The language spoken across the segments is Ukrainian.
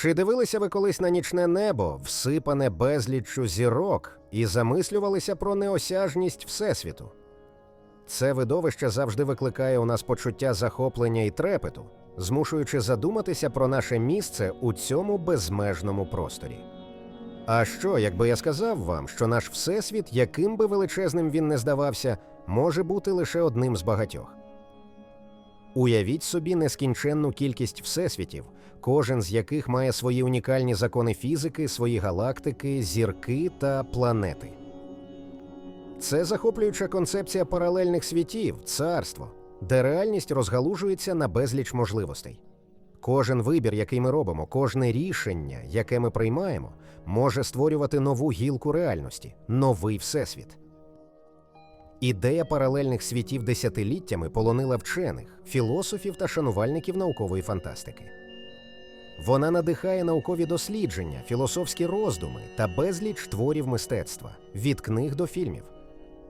Чи дивилися ви колись на нічне небо, всипане безліччю зірок, і замислювалися про неосяжність Всесвіту? Це видовище завжди викликає у нас почуття захоплення і трепету, змушуючи задуматися про наше місце у цьому безмежному просторі. А що, якби я сказав вам, що наш Всесвіт, яким би величезним він не здавався, може бути лише одним з багатьох? Уявіть собі нескінченну кількість всесвітів, кожен з яких має свої унікальні закони фізики, свої галактики, зірки та планети. Це захоплююча концепція паралельних світів, царство, де реальність розгалужується на безліч можливостей. Кожен вибір, який ми робимо, кожне рішення, яке ми приймаємо, може створювати нову гілку реальності, новий всесвіт. Ідея паралельних світів десятиліттями полонила вчених, філософів та шанувальників наукової фантастики. Вона надихає наукові дослідження, філософські роздуми та безліч творів мистецтва від книг до фільмів.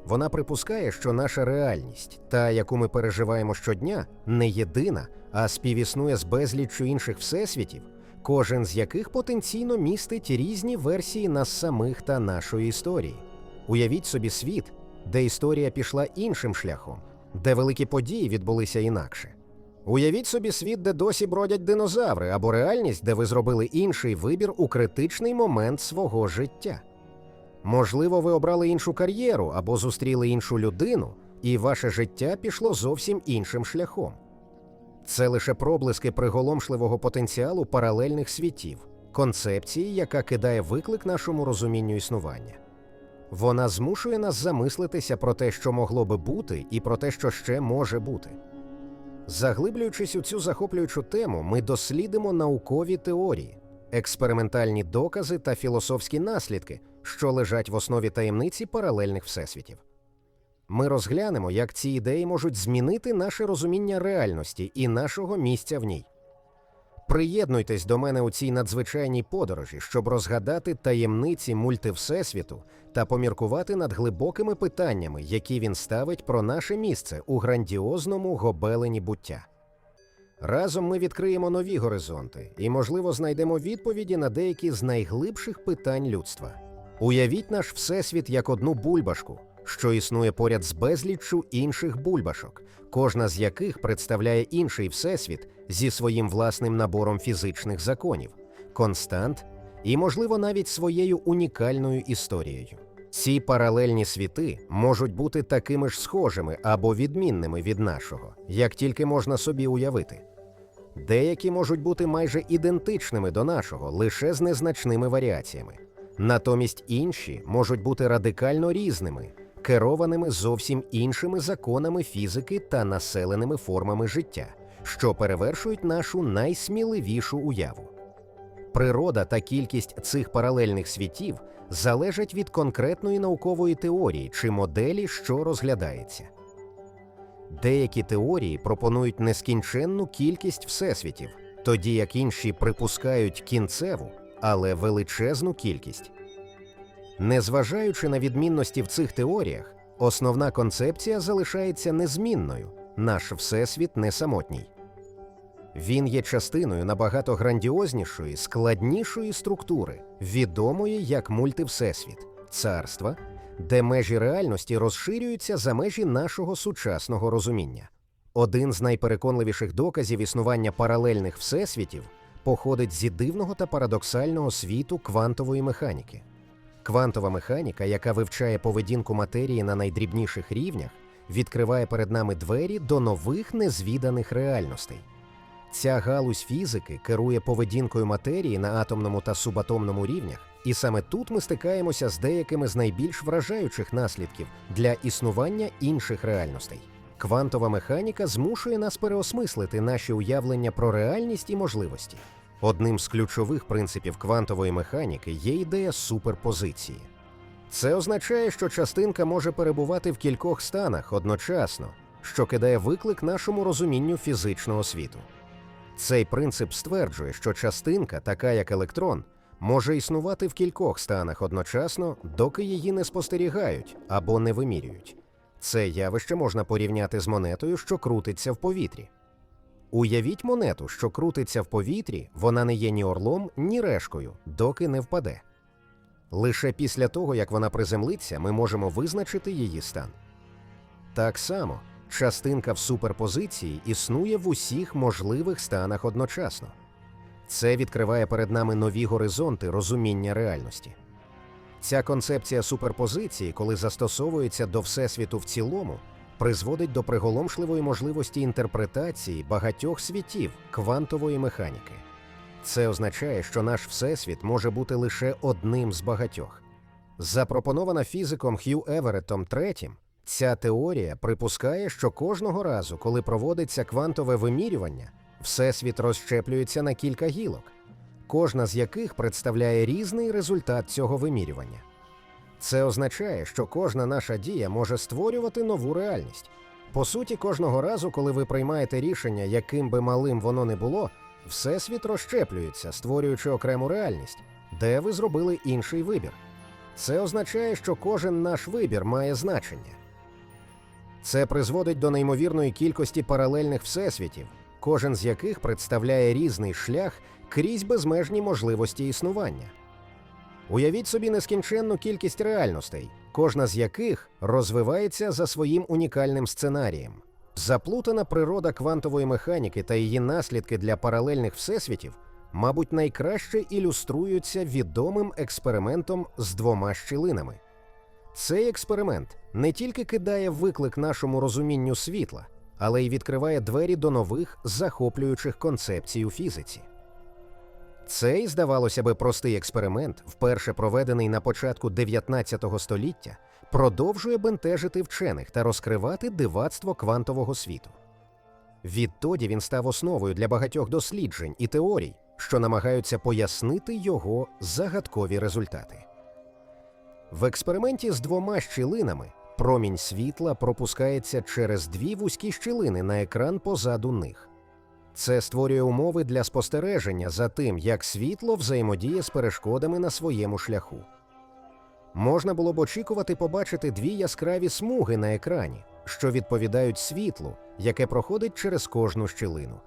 Вона припускає, що наша реальність, та яку ми переживаємо щодня, не єдина, а співіснує з безліччю інших всесвітів, кожен з яких потенційно містить різні версії нас самих та нашої історії. Уявіть собі світ, де історія пішла іншим шляхом, де великі події відбулися інакше. Уявіть собі світ, де досі бродять динозаври, або реальність, де ви зробили інший вибір у критичний момент свого життя. Можливо, ви обрали іншу кар'єру або зустріли іншу людину, і ваше життя пішло зовсім іншим шляхом. Це лише проблиски приголомшливого потенціалу паралельних світів, концепції, яка кидає виклик нашому розумінню існування. Вона змушує нас замислитися про те, що могло би бути, і про те, що ще може бути. Заглиблюючись у цю захоплюючу тему, ми дослідимо наукові теорії, експериментальні докази та філософські наслідки, що лежать в основі таємниці паралельних всесвітів. Ми розглянемо, як ці ідеї можуть змінити наше розуміння реальності і нашого місця в ній. Приєднуйтесь до мене у цій надзвичайній подорожі, щоб розгадати таємниці мультивсесвіту та поміркувати над глибокими питаннями, які він ставить про наше місце у грандіозному гобелені буття. Разом ми відкриємо нові горизонти і, можливо, знайдемо відповіді на деякі з найглибших питань людства. Уявіть наш всесвіт як одну бульбашку, що існує поряд з безліччю інших бульбашок, кожна з яких представляє інший всесвіт зі своїм власним набором фізичних законів, констант і, можливо, навіть своєю унікальною історією. Ці паралельні світи можуть бути такими ж схожими або відмінними від нашого, як тільки можна собі уявити. Деякі можуть бути майже ідентичними до нашого, лише з незначними варіаціями. Натомість інші можуть бути радикально різними, керованими зовсім іншими законами фізики та населеними формами життя, що перевершують нашу найсміливішу уяву. Природа та кількість цих паралельних світів залежать від конкретної наукової теорії чи моделі, що розглядається. Деякі теорії пропонують нескінченну кількість всесвітів, тоді як інші припускають кінцеву, але величезну кількість. Незважаючи на відмінності в цих теоріях, основна концепція залишається незмінною наш всесвіт не самотній. Він є частиною набагато грандіознішої, складнішої структури, відомої як мультивсесвіт, царства, де межі реальності розширюються за межі нашого сучасного розуміння. Один з найпереконливіших доказів існування паралельних всесвітів походить зі дивного та парадоксального світу квантової механіки. Квантова механіка, яка вивчає поведінку матерії на найдрібніших рівнях, відкриває перед нами двері до нових незвіданих реальностей. Ця галузь фізики керує поведінкою матерії на атомному та субатомному рівнях, і саме тут ми стикаємося з деякими з найбільш вражаючих наслідків для існування інших реальностей. Квантова механіка змушує нас переосмислити наші уявлення про реальність і можливості. Одним з ключових принципів квантової механіки є ідея суперпозиції. Це означає, що частинка може перебувати в кількох станах одночасно, що кидає виклик нашому розумінню фізичного світу. Цей принцип стверджує, що частинка, така як електрон, може існувати в кількох станах одночасно, доки її не спостерігають або не вимірюють. Це явище можна порівняти з монетою, що крутиться в повітрі. Уявіть монету, що крутиться в повітрі, вона не є ні орлом, ні решкою, доки не впаде. Лише після того, як вона приземлиться, ми можемо визначити її стан. Так само, частинка в суперпозиції існує в усіх можливих станах одночасно. Це відкриває перед нами нові горизонти розуміння реальності. Ця концепція суперпозиції, коли застосовується до Всесвіту в цілому, призводить до приголомшливої можливості інтерпретації багатьох світів квантової механіки. Це означає, що наш Всесвіт може бути лише одним з багатьох. Запропонована фізиком Х'ю Евереттом III, ця теорія припускає, що кожного разу, коли проводиться квантове вимірювання, Всесвіт розщеплюється на кілька гілок, кожна з яких представляє різний результат цього вимірювання. Це означає, що кожна наша дія може створювати нову реальність. По суті, кожного разу, коли ви приймаєте рішення, яким би малим воно не було, всесвіт розщеплюється, створюючи окрему реальність, де ви зробили інший вибір. Це означає, що кожен наш вибір має значення. Це призводить до неймовірної кількості паралельних всесвітів, кожен з яких представляє різний шлях крізь безмежні можливості існування. Уявіть собі нескінченну кількість реальностей, кожна з яких розвивається за своїм унікальним сценарієм. Заплутана природа квантової механіки та її наслідки для паралельних всесвітів, мабуть, найкраще ілюструються відомим експериментом з двома щілинами. Цей експеримент не тільки кидає виклик нашому розумінню світла, але й відкриває двері до нових захоплюючих концепцій у фізиці. Цей, здавалося би, простий експеримент, вперше проведений на початку 19 століття, продовжує бентежити вчених та розкривати дивацтво квантового світу. Відтоді він став основою для багатьох досліджень і теорій, що намагаються пояснити його загадкові результати. В експерименті з двома щілинами промінь світла пропускається через дві вузькі щілини на екран позаду них. Це створює умови для спостереження за тим, як світло взаємодіє з перешкодами на своєму шляху. Можна було б очікувати побачити дві яскраві смуги на екрані, що відповідають світлу, яке проходить через кожну щілину.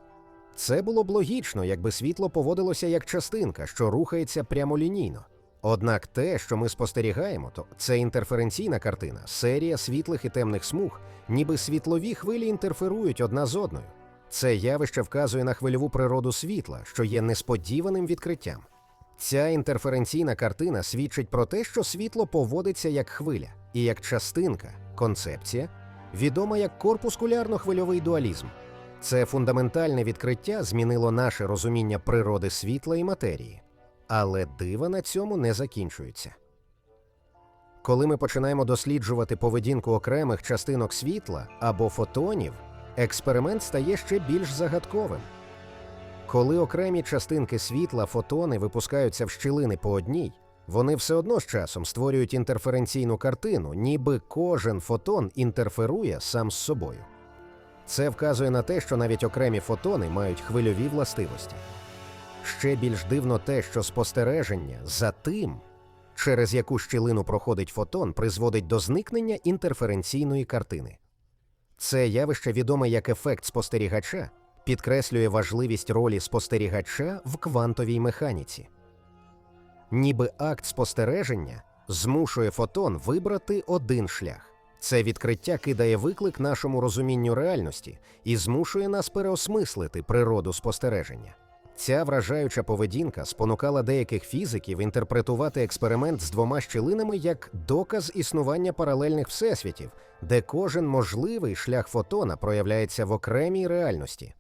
Це було б логічно, якби світло поводилося як частинка, що рухається прямолінійно. Однак те, що ми спостерігаємо, то це інтерференційна картина, серія світлих і темних смуг, ніби світлові хвилі інтерферують одна з одною. Це явище вказує на хвильову природу світла, що є несподіваним відкриттям. Ця інтерференційна картина свідчить про те, що світло поводиться як хвиля і як частинка, концепція, відома як корпускулярно-хвильовий дуалізм. Це фундаментальне відкриття змінило наше розуміння природи світла і матерії. Але дива на цьому не закінчується. Коли ми починаємо досліджувати поведінку окремих частинок світла або фотонів, експеримент стає ще більш загадковим. Коли окремі частинки світла, фотони випускаються в щілини по одній, вони все одно з часом створюють інтерференційну картину, ніби кожен фотон інтерферує сам з собою. Це вказує на те, що навіть окремі фотони мають хвильові властивості. Ще більш дивно те, що спостереження за тим, через яку щілину проходить фотон, призводить до зникнення інтерференційної картини. Це явище відоме як ефект спостерігача, підкреслює важливість ролі спостерігача в квантовій механіці. Ніби акт спостереження змушує фотон вибрати один шлях. Це відкриття кидає виклик нашому розумінню реальності і змушує нас переосмислити природу спостереження. Ця вражаюча поведінка спонукала деяких фізиків інтерпретувати експеримент з двома щілинами як доказ існування паралельних всесвітів, де кожен можливий шлях фотона проявляється в окремій реальності.